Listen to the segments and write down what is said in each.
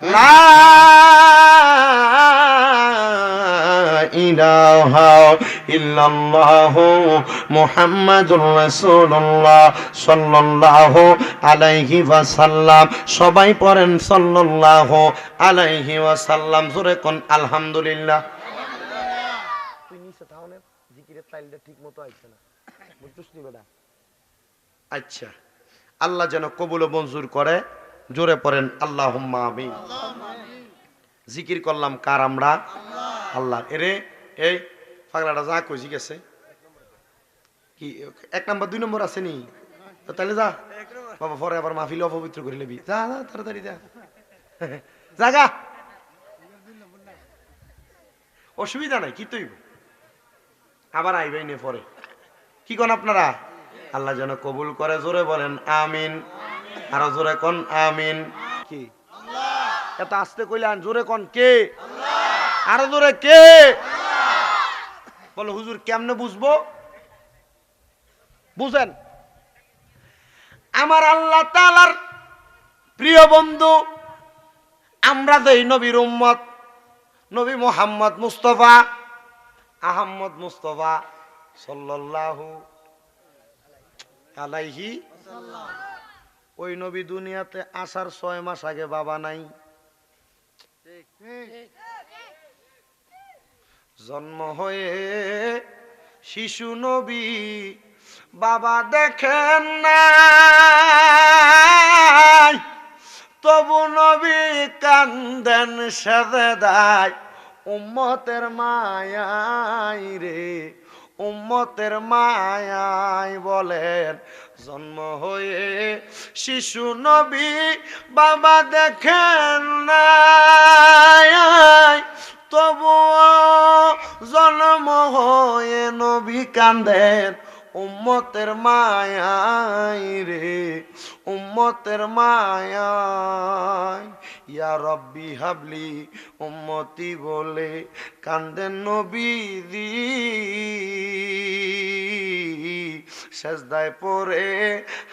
la ইল্লাল্লাহ মুহাম্মাদুর রাসূলুল্লাহ সাল্লাল্লাহু আলাইহি ওয়াসাল্লাম। সবাই পড়েন সাল্লাল্লাহু আলাইহি ওয়াসাল্লাম। জোরে কোন আলহামদুলিল্লাহ। তুই নিচে না জিকিরের তাইলটা ঠিক মতো আইছে না। বুঝছিস নি বেটা? আচ্ছা আল্লাহ যেন কবুল ও মঞ্জুর করে। জোরে পড়েন আল্লাহ আমিন। জিকির করলাম কার আমরা? আল্লাহ। এরে এই পাগলাটা যা কইছি গেছে। কি এক নাম্বার দুই নম্বর আছে নি? তাহলে যা। বাবা পরে আবার মাহফিল অপবিত্র করে নেবি। যা যা তাড়াতাড়ি যা। জাগা অসুবিধা নাই কি তৈব? আবার আইবাই নে পরে। কি কোন আপনারা? আল্লাহ যেন কবুল করে জোরে বলেন আমিন। আরও জোরে কোন আমিন। কি? এত আসতে কইলেন জোরে কোন কে? আরও জোরে কে? বলো, হুজুর, কেমনে বুঝব? বুঝেন? আমার আল্লাহ তালার প্রিয় বন্ধু, আমরা দেই নবীর উম্মত, নবী মোহাম্মদ মুস্তফা, আহম্মদ মুস্তফা সাল্লাল্লাহু আলাইহি ওই নবী দুনিয়াতে আসার ছয় মাস আগে বাবা নাই। জন্ম হয়ে শিশু নবী বাবা দেখেন নাই। তবু নবী কান্দেন সেদে দায় উম্মতের মায়াই রে, উম্মতের মায়াই বলেন, জন্ম হয়ে শিশু নবী বাবা দেখেন নাই। তবুও জন্ম হয়ে নবী কান্দেন উম্মতের মায়াই রে, উম্মতের মায়াই ইয়া রব্বি হাবলি উম্মতি বলে কান্দেন নবীদি সেজদায় পড়ে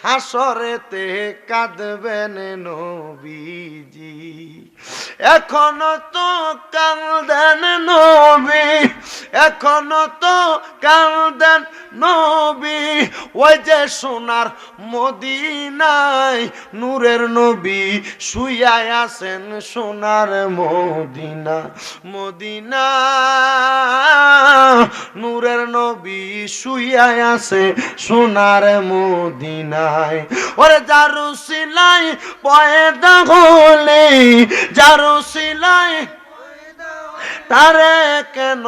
হাসরেতে কাঁদবেন নবীজি। এখনও তো কান্দেন নবী, এখনও তো কান্দেন নবী। ওই যে সোনার মদিনায় নূরের নবী শুয়ায় আছেন সোনার মদিনা মদিনা। শুয়ায় আছে সোনার মদিনায়। ওরে জারু সিলাই পয়দা হলে, জারু সিলাই তারে কেন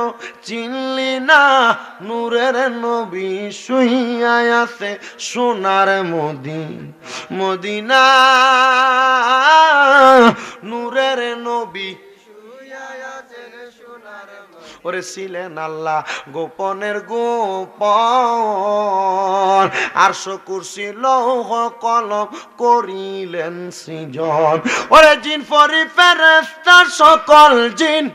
চিনলি না? নূরের নবী শুইয়ায় আছে সোনার মদিন মদিনা। নূরের নবী ওরে ছিলেন আল্লাহ। গোপনের গোপন আর কুরসি লৌহ কলম করিলেন সৃজন। ওরে জিন ফরি ফেরেস্তা সকল জিন।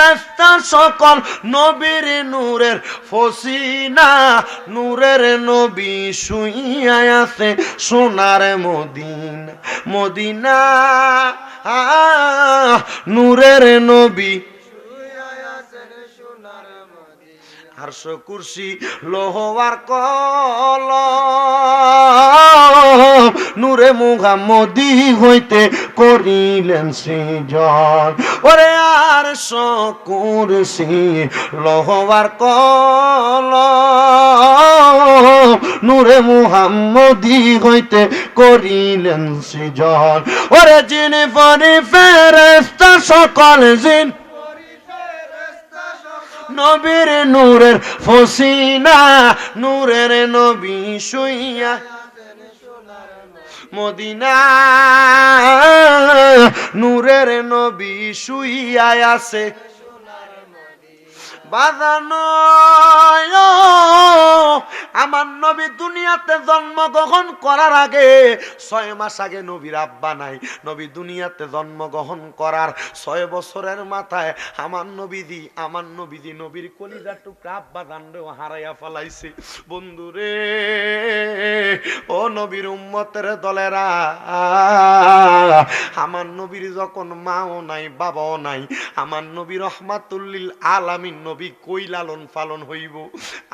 রাস্তা সকল নবীর নূরের ফসিনা, নূরের নবী শুইয়া আছে সোনার মদিন মদিনা। নূরের নবী হার্ষ কুর্সি, লোহার কল নূরে মুহাম্মদি হইতে করিলেন সৃজন ওরে আর কুরসি, লোহার কল নূরে মুহাম্মদি হইতে করিলেন সৃজন ওরে পরে ফেরেস্তা সকল জিন নবীর নূরের ফসিনা নূরের নবী শুইয়া মদিনা নূরের নবী শুইয়া আছে আমার নবী দুনিয়াতে জন্মগ্রহণ করার আগে ছয় মাস আগে নবীর আব্বা নাই। নবী দুনিয়াতে জন্মগ্রহণ করার ছয় বছরের মাথায় আমার নবীদি আমার নবীদি নবীর কলিজা টুকরা আব্বা দান্ডেও হারাইয়া ফেলাইছে। বন্ধুরে ও নবীর উম্মতের দলেরা, আমার নবীর যখন মাও নাই, বাবাও নাই, আমার নবী রহমাতুল্লিল আলামিন নবী কই লালন পালন হইব।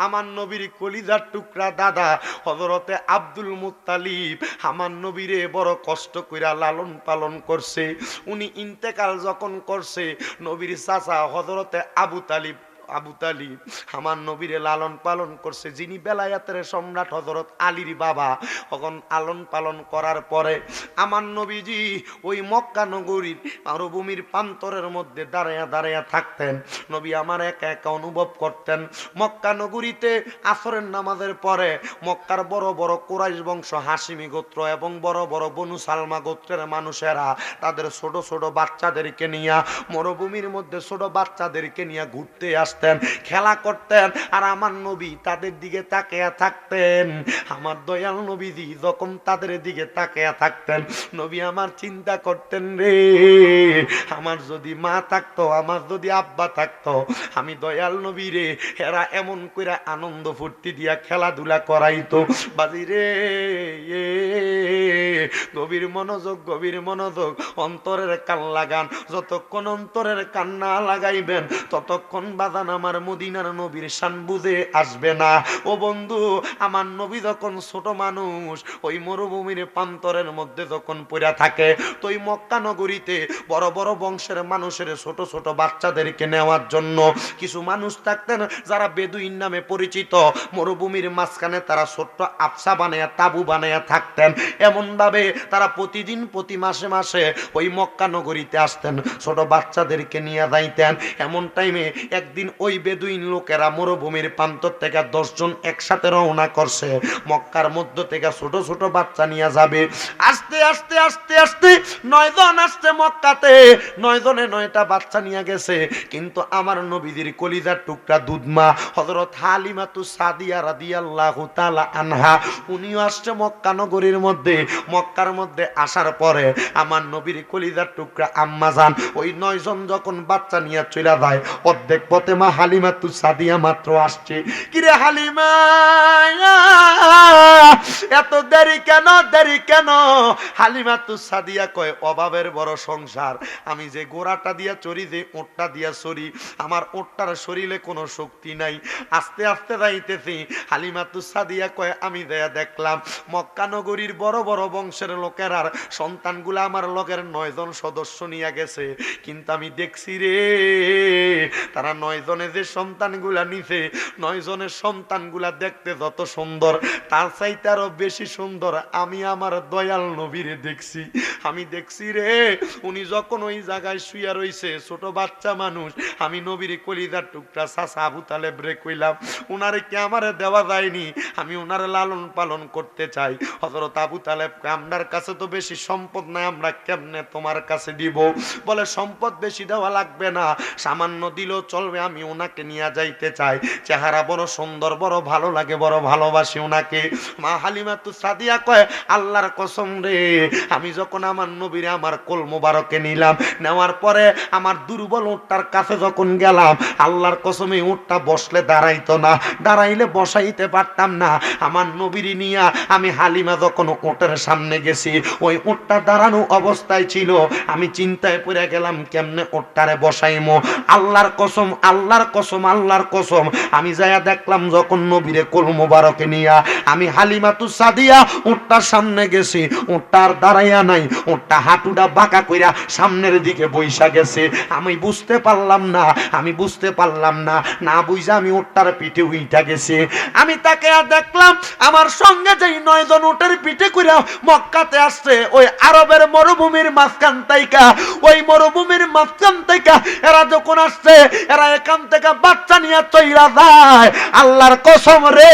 আমার নবীর কলিজার টুকরা দাদা হজরতে আব্দুল মুতালিব আমার নবীরে বড় কষ্ট কইরা লালন পালন করছে। উনি ইন্তেকাল যখন করছে, নবীর চাচা হজরতে আবু তালিব আবু তালিব, আমার নবীরে লালন পালন করছে, যিনি বেলায়াতের সম্রাট হজরত আলীর বাবা। তখন লালন পালন করার পরে আমার নবীজি ওই মক্কা নগরীর মরুভূমির প্রান্তরের মধ্যে দাঁড়াইয়া দাঁড়াইয়া থাকতেন। নবী আমার একা একা অনুভব করতেন। মক্কা নগরীতে আসরের নামাজের পরে মক্কার বড় বড় কোরাইশ বংশ হাসিমি গোত্র এবং বড় বড় বনু সালমা গোত্রের মানুষেরা তাদের ছোট ছোট বাচ্চাদেরকে নিয়ে, মরুভূমির মধ্যে ছোট বাচ্চাদেরকে নিয়ে ঘুরতে আসতেন, খেলা করতেন, আর আমার নবী তাদের দিকে তাকিয়া থাকতেন। আমার দয়াল নবীজি যখন তাদের দিকে তাকিয়া থাকতেন, নবী আমার চিন্তা করতেন রে, আমার যদি মা থাকতো, আমার যদি আব্বা থাকতো, আমি দয়াল নবী রে, এরা এমন করে আনন্দ ফুর্তি দিয়া খেলাধুলা করাইতো। বাজি রে গভীর মনোযোগ গভীর মনোযোগ, অন্তরের কান লাগান, যতক্ষণ অন্তরের কান না লাগাইবেন, ততক্ষণ বাদান আমার মদিনার নবীর শান বুঝে আসবে না, ও বন্ধু, আমার নবী যখন ছোট মানুষ, ওই মরুভূমির প্রান্তরের মধ্যে যখন পড়া থাকে, তো ওই মক্কা নগরীতে বড় বড় বংশের মানুষের ছোট ছোট বাচ্চাদেরকে নেওয়ার জন্য কিছু মানুষ থাকতেন যারা বেদুইন নামে পরিচিত। মরুভূমির মাঝখানে তারা ছোট্ট আফসা বানায়া, তাবু বানায়া থাকতেন। এমন ভাবে তারা প্রতিদিন, প্রতি মাসে মাসে ওই মক্কা নগরীতে আসতেন, ছোট বাচ্চাদেরকে নিয়ে যাইতেন। এমন টাইমে একদিন ওই বেদুইন লোকেরা মরুভূমির প্রান্তর থেকে দশজন একসাথে রওনা করছে। মক্কার মধ্য থেকে ছোট ছোট বাচ্চা নিয়ে যাবে। আস্তে আস্তে আস্তে আস্তে নয়জন আসছে মক্কাতে। নয়জনে নয়টা বাচ্চা নিয়ে গেছে। কিন্তু আমার নবীদের কলিজার টুকরা দুধমা হজরত হালিমাতু সাদিয়া রাদিয়াল্লাহু তাআলা আনহা, উনিও আসছে মক্কা নগরীর মধ্যে। মক্কার মধ্যে আসার পরে আমার নবীর কলিজার টুকরা আম্মা যান। ওই নয়জন যখন বাচ্চা নিয়ে চলে যায়, অর্ধেক পথে মা হালিমাতু সাদিয়া মাত্র আসছে। কিরে হালিমা, এত দেরি কেন দেরি কেন? হালিমাতু সাদিয়া কয়, অভাবের বড় সংসার। আমি যে গোড়াটা দিয়া চড়ি, যে ওটটা দিয়া চড়ি আমার ওটটার শরীরে কোনো শক্তি নাই। আস্তে আস্তে যাইতেছি। হালিমাতু সাদিয়া কয়, আমি দেয়া দেখলাম মক্কানগরীর বড় বড় বংশের লোকের লোকেরার সন্তানগুলা আমার লগের নয়জন সদস্য নিয়ে গেছে। কিন্তু আমি দেখছি রে তারা নয়জনে যে সন্তানগুলা নিছে নয়জনের সন্তানগুলা দেখতে যত সুন্দর, তার চাইতে আরও বেশি সুন্দর আমি আমার দয়াল নবীরে দেখছি। আমি দেখছি রে, উনি যখন ওই জায়গায় শুয়া রইছে, ছোট বাচ্চা মানুষ, আমি নবীর কলিদার টুকরা চাষা আবু তালেব রে কইলাম, উনারে কি আমারে দেওয়া যায়নি? আমি উনারে লালন পালন করতে চাই। হজরত আবু তালেব আপনার কাছে তো বেশি সম্পদ নাই, আমরা কেমনে তোমার কাছে দিব? বলে, সম্পদ বেশি দেওয়া লাগবে না, সামান্য দিলেও চলবে, আমি ওনাকে নিয়ে যাইতে চাই। চেহারা বড় সুন্দর, বড় ভালো লাগে, বড় ভালোবাসি ওনাকে মা হালিমা তু সাদিয়া কয়, আল্লাহর কসম রে, আমি যখন আমার নবীরে আমার কোল মোবারকে নিলাম, নেওয়ার পরে আমার দুর্বল উঠটার কাছে যখন গেলাম, আল্লাহর কসমে উঠটা বসলে দাঁড়াইতো না। দাঁড়াইলে বসাইতে পারতাম না। আমার নবীর নিয়া আমি হালিমা যখন ওটের সামনে গেছি, ওই উটটা দাঁড়ানো অবস্থায় ছিল। আমি চিন্তায় পড়ে গেলাম, কেমনে ওটটারে বসাইমো? আল্লাহর কসম আল্লাহর কসম আল্লাহর কসম। আমি যাইয়া দেখলাম যখন নবীরে কোল মোবারকে নিয়া আমি হালিমাতু সাদিয়া উটটার সামনে গেছি, উটটার দাঁড়াইয়া নাই, উটটা হাঁটুটা বাঁকা কইরা সামনের দিকে বইসা গেছে। আমি বুঝতে পারলাম না, আমি বুঝতে পারলাম না না বুঝা আমি উটটার পিঠে উইটা গেছে। আমি তাকে আর দেখলাম, আমার সঙ্গে যেই নয়জন উটের পিঠে কইরা মক্কাতে আসছে, ওই আরবের মরুভূমির মাঝখান তাইকা, ওই মরুভূমির মাঝখান তাইকা এরা যখন আসছে এরা এখান থেকে বাচ্চা নিয়ে চইলা যায়। আল্লাহর কসম রে।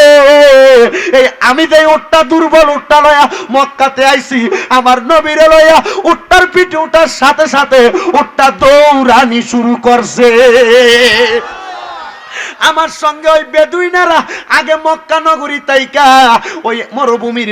এই আমি যে উটটা দুর্বল উটটা লয়া মক্কাতে আইছি, আমার নবীরে লয়া উটটার পিঠে উঠার সাথে সাথে উটটা দৌড়ানি শুরু করছে। আমার সঙ্গে ওই বেদুইনারা আগে মক্কা নগরী তাইকা ওই মরুভূমির